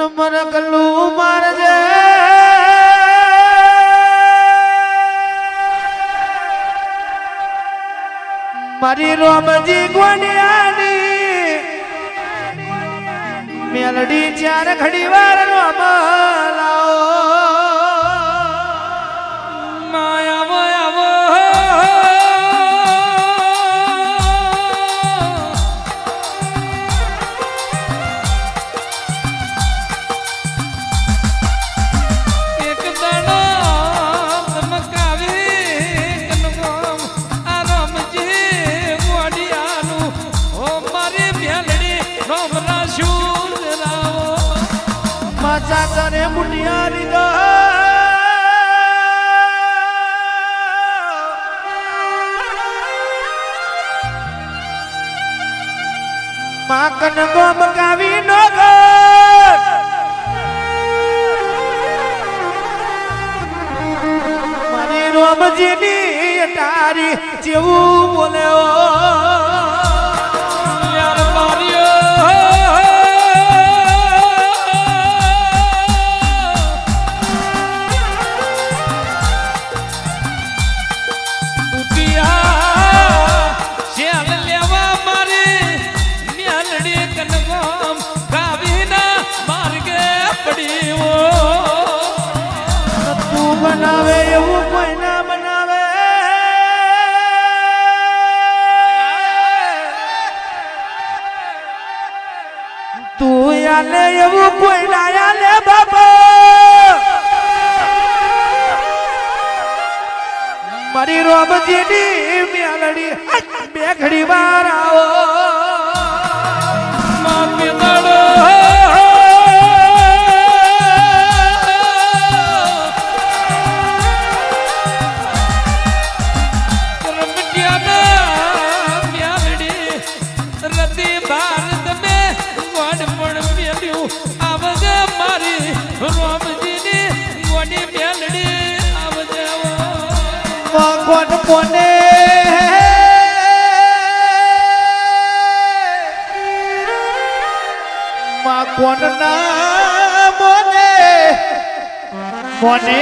Number ગલ્લું મારજે. મારી રોમજી ગોડિયાની મેલડી ચાર ઘડી વાર રોમ લાવો. કરે મુટિયા લીધો માકન ગોમ કાવી નો ગો મારી રોમજીની તારી જેવું બોલે રોમજીની મેલડી બે ઘડી વાર ના મોને. મોને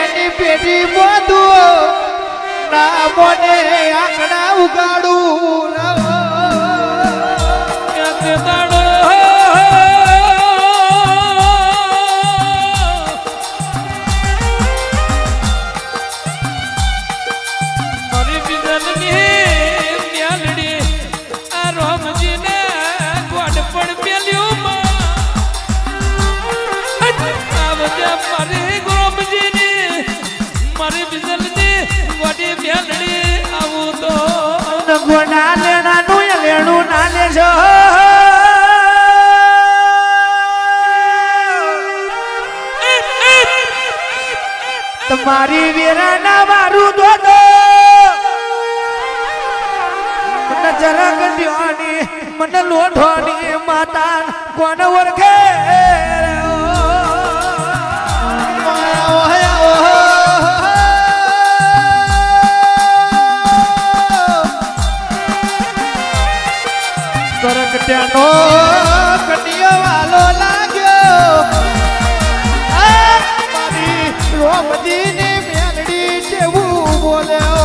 એની પેટી મોધું. ના મોને આંકડા ઉગાડું. તમારી વેરાના મારું દોદો મને જરાક દ્યોની મને લોઢોની માતા કોણ ઓળખે? કરકટ્યાનો રોમજીની મેલડી જેવું બોલ્યો.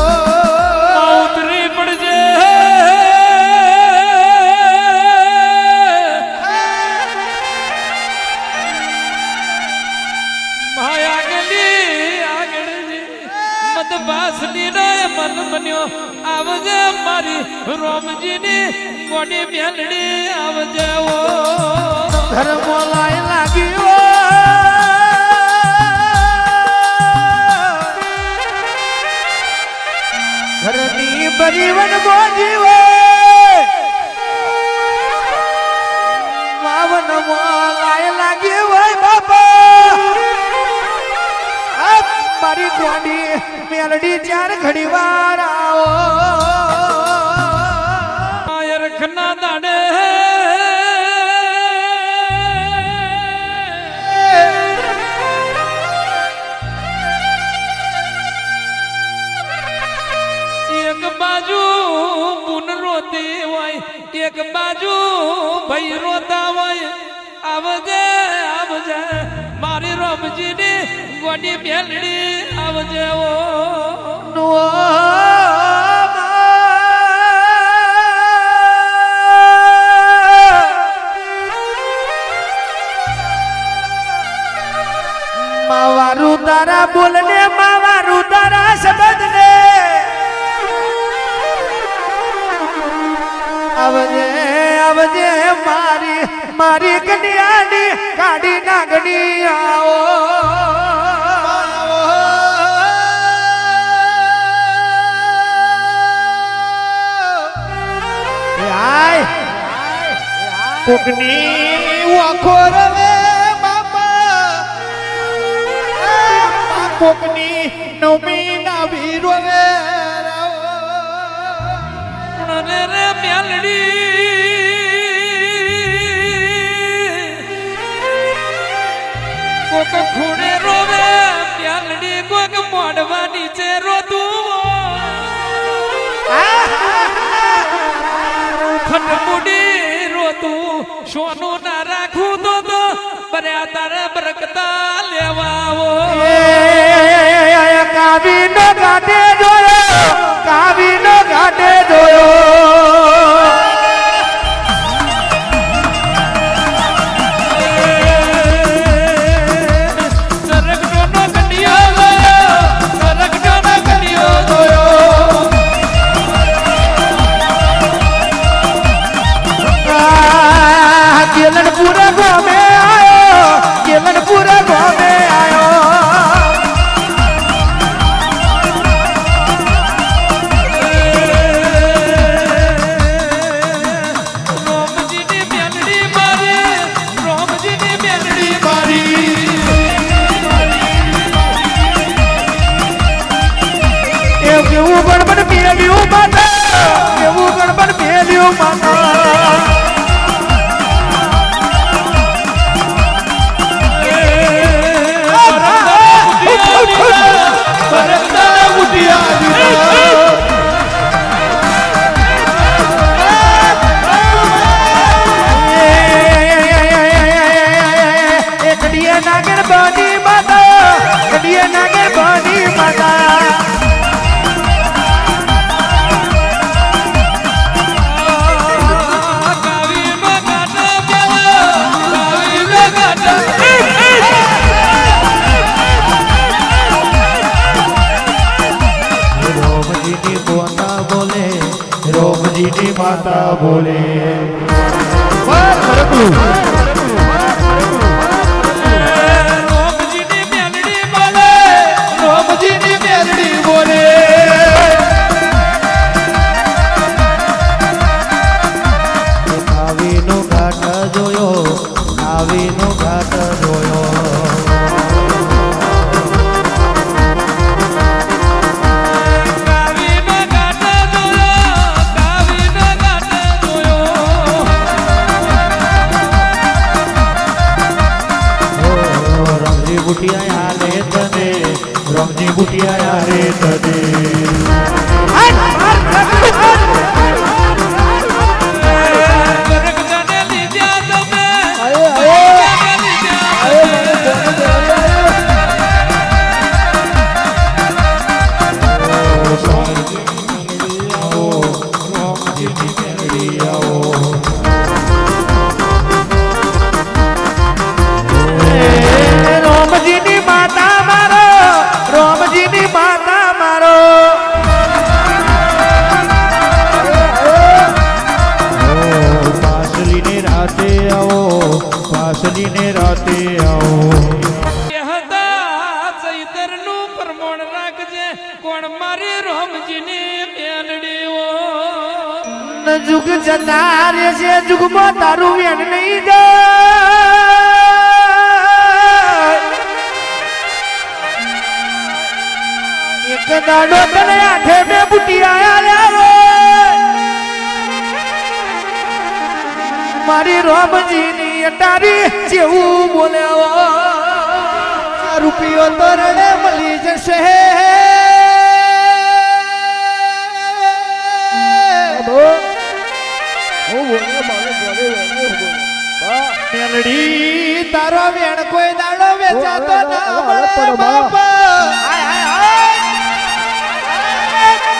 ઉતરી પડજે મન બન્યો આવજે મારી રોમજીની મોડી મેલડી આવજે ઓ. ધર્મો લાય લાગ્યો. ઘડી વાર આવો રખના દાડે. એક બાજુ પુન રોતી હોય, એક બાજુ ભાઈ રોતા હોય. આવજે ગોડી મેલડી આવજે ઓ. નો માવારું તારા બોલને, માવારું તારા શબ્દને. આવજે આવજે મારી મારી કન્યાની કાઢી નાગણી આવો. આય કોકની વાખો રવે બાપા. કોકની નવમી ના વીરો રે રે મેલડી ખટમુડી રોતું. સોનું ના રાખું તો તો બર્યા તારે બરકતા લેવા આવો કાવી ન ઘાટે my માતા બોલે. Amen. જતા રે છે જુગમાં તારું વેણ નહીં જાય એક દાડો તને આઠે બે બુટિયા આલ્યા મારી રોમજીની અટારી જેવું બોલ્યા રૂપિયો તો મળી જશે. મેલડી તારો વેણ કોઈ દાડો વેચાતો ના મળે બાપા.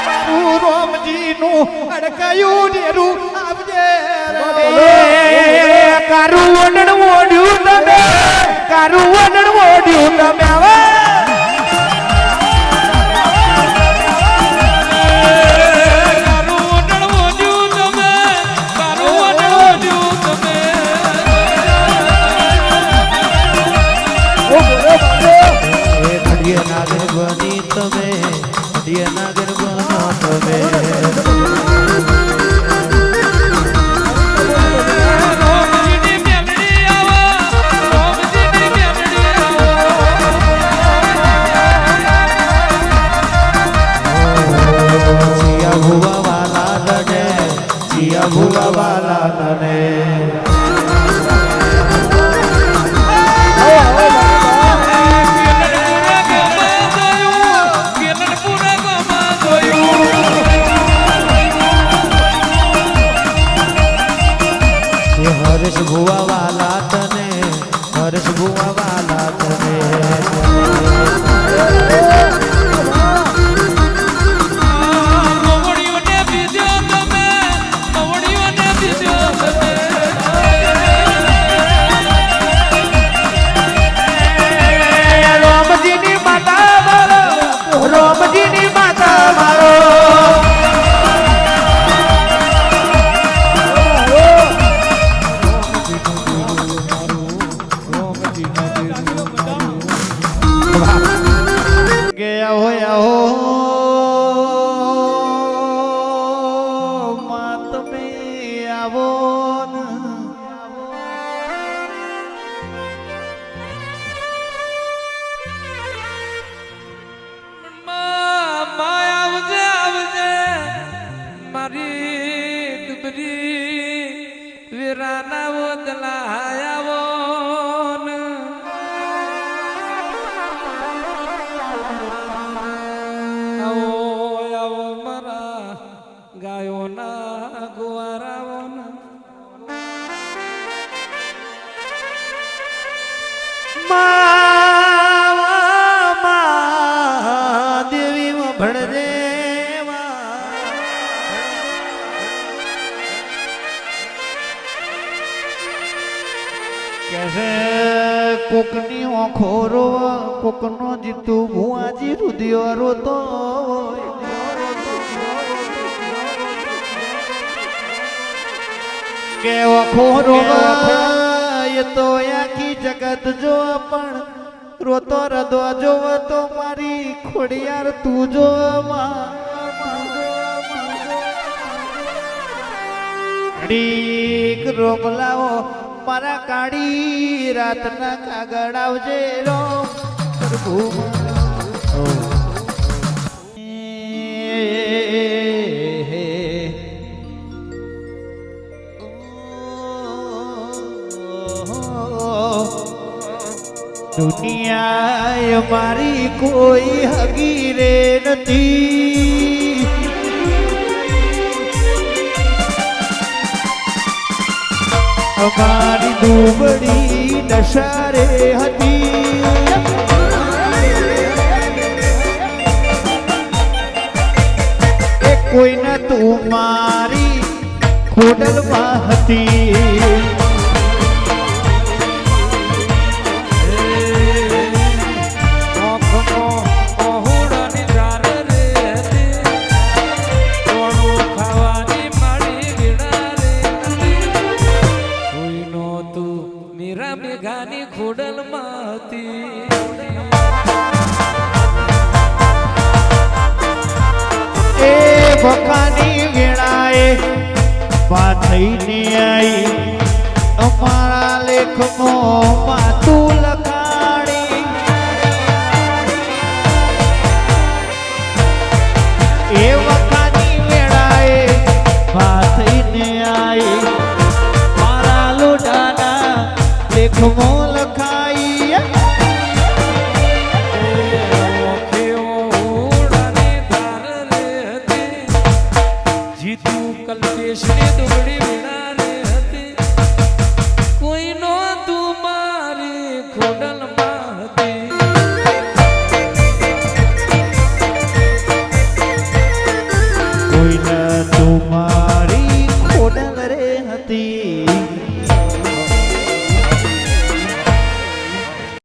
મારું રોમજીનું અડકાયું ડેરું આપજે કારું વડણ ઓઢ્યું તમે કારું વડણ ઓઢ્યું તમે. કોકની ઓખો રોવા કોકનો જીતુ ભુઆજી રુદિયો રોતો. કે ઓખો એ તો આખી જગત જો પણ રોતો રદો જોવો તો મારી ખોડિયાર તું જો ડીક રોમલાઓ મારા કાળી રાતના કાગળ આવજે રો પ્રભુ દુનિયા મારી કોઈ હગી રે નથી. અમારી દુબળી દશારે હતી. એ કોઈને તું મારી ખોડલમાં હતી. પાથઈને આવી અમારા લેખમાં પાતું લખાણી એ વખાની વેળાએ પાથઈને આવી મારા લોડાના લેખમાં